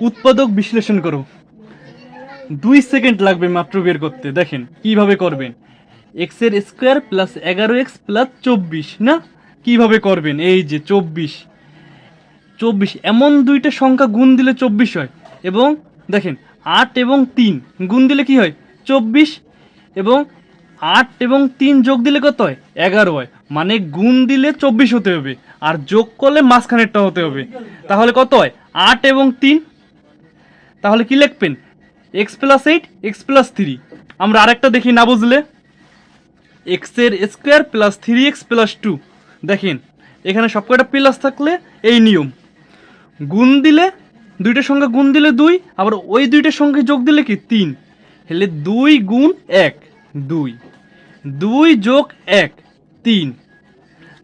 উৎপাদক বিশ্লেষণ করো। দুই সেকেন্ড লাগবে মাত্র বের করতে। দেখেন, কীভাবে করবেন? এক্সের স্কোয়ার প্লাস এগারো এক্স প্লাস চব্বিশ, না? কীভাবে করবেন? এই যে চব্বিশ। চব্বিশ, এমন দুইটা সংখ্যা গুণ দিলে চব্বিশ হয়। এবং দেখেন, আট এবং তিন, গুণ দিলে কি হয়? চব্বিশ। এবং আট এবং তিন যোগ দিলে কত হয়? এগারো হয়। মানে গুণ দিলে চব্বিশ হতে হবে। আর যোগ করলে মাঝখানেরটা হতে হবে। তাহলে কত হয়? আট এবং তিন তাহলে কি লিখবেন? X plus eight x plus three আমরা আরেকটা দেখি না বুঝলে? এক্সের square plus three x plus two দেখেন, এখানে সবকটা প্লাস থাকলে এই নিয়ম। গুণ দিলে দুইটা সঙ্গে গুণ দিলে দুই, আবার ওই দুইটা সঙ্গে যোগ দিলে কি তিন। হলে দুই গুণ এক, দুই। দুই যোগ এক, তিন।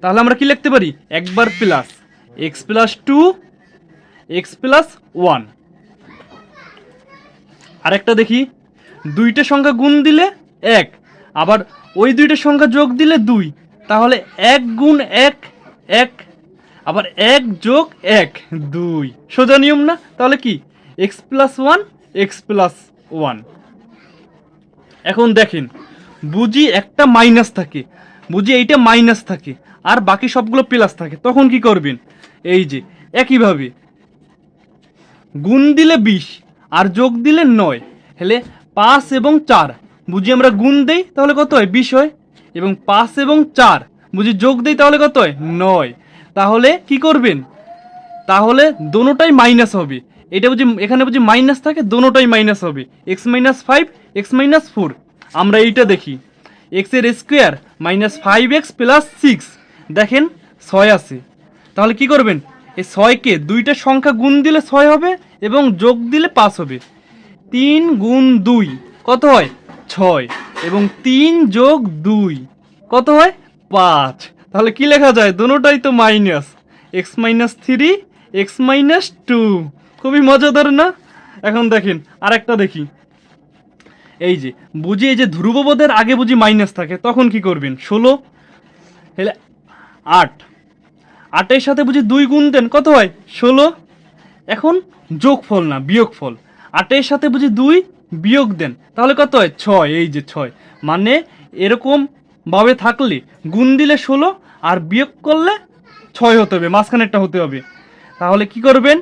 তাহলে আমরা কি লিখতে পারি? একবার plus x plus two x plus one আরেকটা দেখি। দুইটা সংখ্যা গুণ দিলে এক, আবার ওই দুইটা সংখ্যা যোগ দিলে দুই। তাহলে এক গুণ এক এক, আবার এক যোগ এক, দুই। সোজা নিয়ম না? তাহলে কি? X plus one x plus one এখন দেখেন, বুঝি একটা মাইনাস থাকে, বুঝি এইটা মাইনাস থাকে, আর বাকি সবগুলো প্লাস থাকে। তখন কি করবেন? এই যে, একইভাবে, গুণ দিলে বিশ আর যোগ দিলে নয়। হলে পাঁচ এবং চার। বুঝি আমরা গুণ দেই, তাহলে কত হয়? বিশ হয়। এবং পাঁচ এবং চার, বুঝি যোগ দেই, তাহলে কত হয়? নয়। তাহলে কি করবেন? তাহলে দোনোটাই মাইনাস হবে। এটা বুঝি, এখানে বুঝি মাইনাস থাকে, দোনোটাই মাইনাস হবে। X minus five x minus four আমরা এইটা দেখি। এক্সের square minus five x plus six দেখেন, ছয় আছে। তাহলে কি করবেন? এই ছয়কে দুইটা সংখ্যা গুণ দিলে ছয় হবে এবং যোগ দিলে পাঁচ হবে। তিন গুণ দুই, কত হয়? ছয়। এবং তিন যোগ দুই, কত হয়? পাঁচ। তাহলে কি লেখা যায়? দুটোটাই তো minus. X minus three, x minus two. খুবই মজাদার না? এখন দেখেন, আরেকটা দেখি। এই যে, বুঝি এই যে ধ্রুববোধের আগে বুঝি মাইনাস থাকে, তখন কি করবেন? ষোলো আট। আটের সাথে বুঝি দুই গুণ দেন, কত হয়? ষোলো। এখন যোগফল না, বিয়োগফল। আটের সাথে বুঝি দুই, বিয়োগ দেন, তাহলে কত হয়? ছয়, এই যে ছয়। মানে এরকম ভাবে থাকলে গুণ দিলে ষোলো আর বিয়োগ করলে ছয় হতে হবে, মাঝখানেরটা হতে হবে। তাহলে কি করবেন?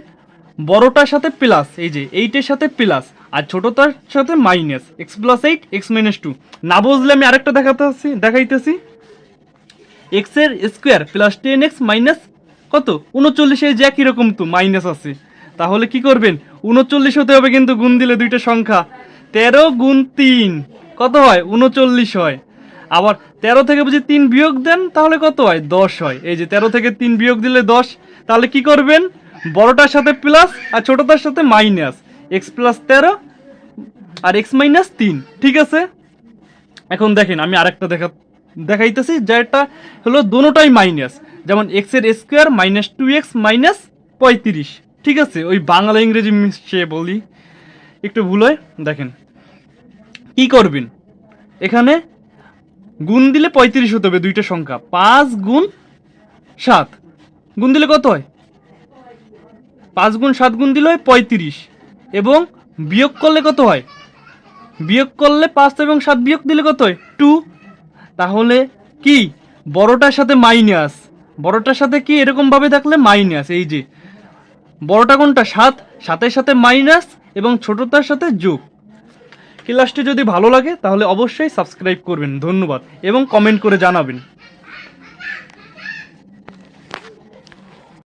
বড়টার সাথে প্লাস এই যে এইটের সাথে প্লাস আর ছোটটার সাথে minus x plus eight x minus two না বুঝলে আমি আরেকটা দেখাতে দেখাইতেছি। এক্সের square plus ten x minus কত? উনচল্লিশে যে একই রকম তো মাইনাস আছে। তাহলে কি করবেন? উনচল্লিশ হতে হবে কিন্তু গুণ দিলে দুইটা সংখ্যা। তেরো গুণ তিন, কত হয়? উনচল্লিশ হয়। আবার তেরো থেকে বুঝি তিন বিয়োগ দেন, তাহলে কত হয়? দশ হয়। এই যে তেরো থেকে তিন বিয়োগ দিলে দশ, তাহলে কি করবেন? বড়টার সাথে প্লাস আর ছোটটার সাথে মাইনাস এক্স প্লাস তেরো আর এক্স মাইনাস তিন। ঠিক আছে? এখন দেখেন, আমি আরেকটা দেখা দেখাইতেছি, যেটা হলো দোনোটাই মাইনাস যেমন এক্সের square minus two x minus পঁয়ত্রিশ। ঠিক আছে? ওই বাংলা ইংরেজি মিশিয়ে বলি। একটু ভুল হয়, দেখেন। কি করবেন? এখানে গুণ দিলে পঁয়ত্রিশ হতে হবে দুইটা সংখ্যা। পাঁচ গুণ সাত। গুণ দিলে কত হয়? পাঁচ গুণ সাত গুণ দিলে হয় পঁয়ত্রিশ। এবং বিয়োগ করলে কত হয়? বিয়োগ করলে পাঁচ এবং সাত বিয়োগ দিলে কত হয়? টু তাহলে কি? বড়টার সাথে মাইনাস বড়টার সাথে কি এরকমভাবে থাকলে মাইনাস এই যে, বড়টা কোনটা? সাত। সাতের সাথে মাইনাস এবং ছোটটার সাথে যোগ। ক্লাসটি যদি ভালো লাগে, তাহলে অবশ্যই সাবস্ক্রাইব করবেন। ধন্যবাদ। এবং কমেন্ট করে জানাবেন।